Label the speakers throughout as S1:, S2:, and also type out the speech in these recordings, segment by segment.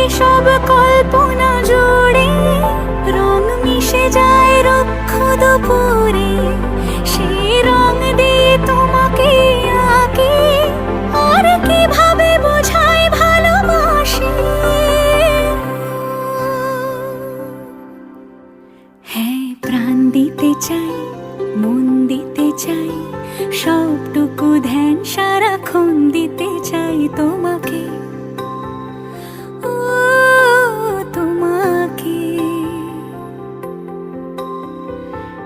S1: চিঠি সব কল্পনা জুড়ে রং মিশে যায় রক্ষ দুপুরে সেই রং দিয়ে তোমাকে আঁকি। আর কীভাবে বোঝাই ভালোবাসি? হ্যাঁ প্রাণ দিতে চাই, মন দিতে চাই, সবটুকু ধ্যান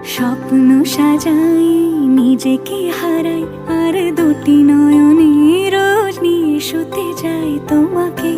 S1: স্বপ্ন সাজাই নিজেকে হারাই আর দুটি নয়নে রোজ নিয়ে শুতে যাই তোমাকে।